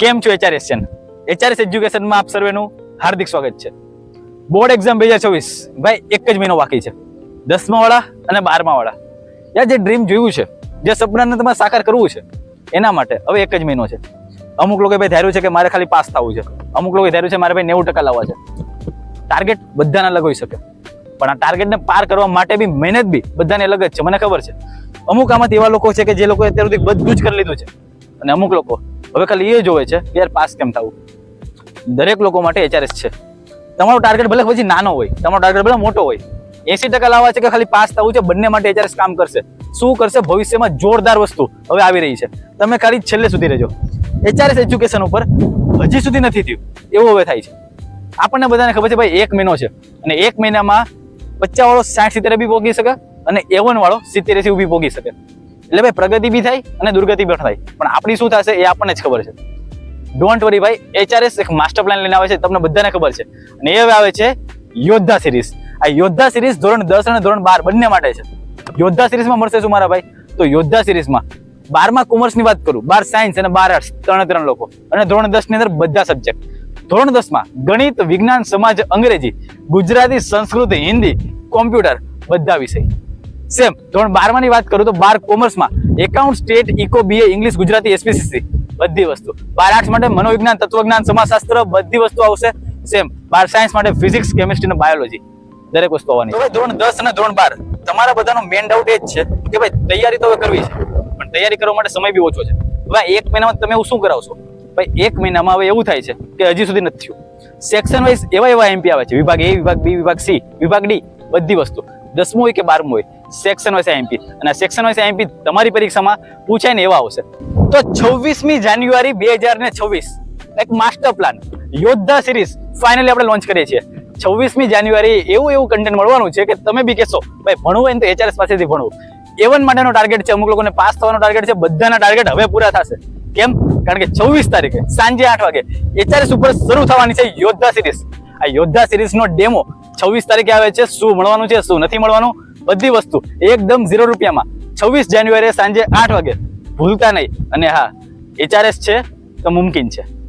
કેમ છો એચઆરએસ છે એચઆરએસ એજ્યુકેશનમાં આપ સર્વેનું હાર્દિક સ્વાગત છે. બોર્ડ એક્ઝામ બે હજાર ચોવીસ, ભાઈ, એક જ મહિનો બાકી છે. દસમા વાળા અને બારમા વાળા યાર જે ડ્રીમ જોયું છે, જે સપનાને તમારે સાકાર કરવું છે, એના માટે હવે એક જ મહિનો છે. અમુક લોકોએ ભાઈ ધાર્યું છે કે મારે ખાલી પાસ થવું છે. અમુક લોકોએ ધાર્યું છે મારે ભાઈ નેવું ટકા લાવવા છે. ટાર્ગેટ બધાને અલગ હોઈ શકે. પણ આ ટાર્ગેટને પાર કરવા માટે બી મહેનત બી બધાને અલગ જ છે. મને ખબર છે. અમુક આમાંથી એવા લોકો છે કે જે લોકો અત્યાર સુધી બધું જ કરી લીધું છે. અને અમુક લોકો હવે ખાલી એ જોવે છે કે યાર પાસ કેમ થવું? દરેક લોકો માટે એચઆરએસ છે. તમારો ટાર્ગેટ ભલે પછી નાનો હોય, તમારો ટાર્ગેટ ભલે મોટો હોય એસી ટકા લાવવા છે કે ખાલી પાસ થવું છે, બંને માટે એચઆરએસ કામ કરશે. શું કરશે? ભવિષ્યમાં જોરદાર વસ્તુ હવે આવી રહી છે. તમે ખાલી છેલ્લે સુધી રહેજો. એચઆરએસ એજ્યુકેશન ઉપર હજી સુધી નથી થયું. એવું હવે થાય છે. આપણને બધાને ખબર છે ભાઈ, એક મહિનો છે. અને એક મહિનામાં પચાસ વાળો સાઠ સિત્તેર બી પોગી શકે અને એવન વાળો સિત્તેર એસી ઊભી પોગી શકે. એટલે ભાઈ પ્રગતિ બી થાય અને દુર્ગતિ પણ થાય. પણ આપણી શું થશે એ આપણને જ ખબર છે. ડોન્ટ વરી ભાઈ એચઆરએસ એક માસ્ટર પ્લાન લઈને આવે છે, તમને બધાને ખબર છે. અને એ હવે આવે છે યોદ્ધા સિરીઝ આ યોદ્ધા સિરીઝ ધોરણ દસ અને ધોરણ બાર બંને માટે છે. યોદ્ધા સિરીઝમાં મળશે શું મારા ભાઈ? તો યોદ્ધા સિરીઝમાં બારમાં કોમર્સની વાત કરું, બાર સાયન્સ અને બાર આર્ટ્સ ત્રણે ત્રણ લોકો. અને ધોરણ દસની અંદર બધા સબ્જેક્ટ ધોરણ દસમાં ગણિત, વિજ્ઞાન, સમાજ, અંગ્રેજી, ગુજરાતી, સંસ્કૃત, હિન્દી કોમ્પ્યુટર બધા વિષય. સેમ ધોરણ બારમા ની વાત કરું તો બાર કોમર્સમાં account, stat, eco BA English, Gujarati SPCC બધી વસ્તુ. બાર આર્ટ્સ માટે મનોવિજ્ઞાન, તત્વજ્ઞાન, સમાજશાસ્ત્ર, બધી વસ્તુ આવશે. સેમ બાર સાયન્સ માટે ફિઝિક્સ કેમિસ્ટ્રી અને બાયોલોજી દરેક વસ્તુ આવવાની. ધોરણ દસ અને ધોરણ બાર, તમારા બધાનો મેન ડાઉટ એ જ છે કે ભાઈ તૈયારી તો હવે કરવી છે, પણ તૈયારી કરવા માટે સમય બી ઓછો છે. ભાઈ એક મહિનામાં તમે એવું શું કરાવશો? ભાઈ એક મહિનામાં હવે એવું થાય છે કે હજી સુધી નથી થયું. સેક્શન વાઇઝ એવા એવા એમપી આવે છે. વિભાગ એ વિભાગ બી વિભાગ સી વિભાગ ડી બધી વસ્તુ. દસમું હોય કે બારમું હોય? સેક્શન વાઇઝ એમપી અને સેક્શન વાઇઝ એમપી તમારી પરીક્ષામાં પૂછાય ને એવા આવશે. તો છવ્વીસમી જાન્યુઆરી બે હજાર ને છવ્વીસ, એક માસ્ટર પ્લાન યોદ્ધા સિરીઝ ફાઇનલી આપણે લોન્ચ કરીએ છીએ. છવ્વીસમી જાન્યુઆરી એવું એવું કન્ટેન્ટ મળવાનું છે કે તમે બી કહેશો, ભાઈ, ભણવું હોય ને તો એચઆરએસ પાસેથી ભણવું એવન માટેનો ટાર્ગેટ છે, અમુક લોકોને પાસ થવાનો ટાર્ગેટ છે, બધાના ટાર્ગેટ હવે પૂરા થશે. કેમ? કારણ કે છવ્વીસ તારીખે સાંજે આઠ વાગે એચઆરએસ ઉપર શરૂ થવાની છે યોદ્ધા સિરીઝ આ યોદ્ધા સિરીઝ નો ડેમો છવ્વીસ તારીખે આવે છે, શું મળવાનું છે, શું નથી મળવાનું, બધી વસ્તુ એકદમ ઝીરો રૂપિયામાં. છવ્વીસ જાન્યુઆરી સાંજે આઠ વાગે. ભૂલતા નહીં. અને હા એચઆરએસ છે તો મુમકિન છે.